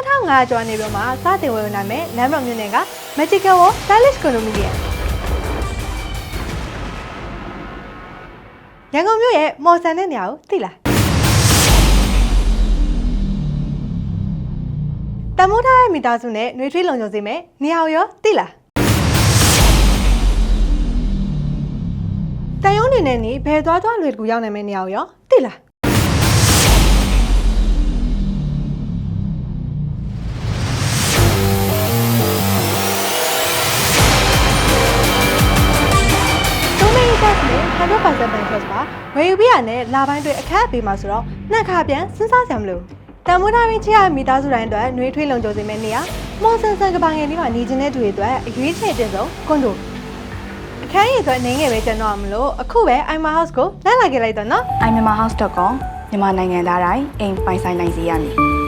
2500ကျော်နေပြီးမှစတင်ဝယ်နိုင်မယ်လမ်းမတော်မြို့နယ်က Magical World Stylish Condominium ရန်ကုန်မြို့ရဲ့မော်ဆန်တဲ့နေရာကိုသိလားတမိုးထားရဲ့မိသားစုနဲ့နှွေးထွေးလုံခြုံစေမယ်နေရာကိုရောသိလားတန်ရုံးနေနဲ့နေဘယ်သွားသွားလွယ်တကူရောက်နိုင်မယ့်နေရာကိုရောသိလား 100%ဘန်ကတ်ပါဝယ်ယူပြီးရနဲ့လာပိုင်းတွေအခက်အပေးမှာဆိုတော့နှက်ခါပြန်စဉ်းစားကြမလို့တန်မိုးထားပြီးချရမိသားစုတိုင်းအတွက်နှွေးထွေးလုံခြုံစေမယ့်နေရာမော်ဆန်ဆန်ကပိုင်ငယ်လေးမှာနေခြင်းတဲ့သူတွေအတွက်အရွေးချယ်တင်ဆုံးကွန်ဒိုအခန်းရည်အတွက်နေငယ်ပဲကျွန်တော်မလို့အခုပဲ iMa House ကိုလက်လာခဲ့လိုက်တော့နော် iMamahouse.com မြန်မာနိုင်ငံသားတိုင်းအိမ်ပိုင်ဆိုင်နိုင်စေရမည်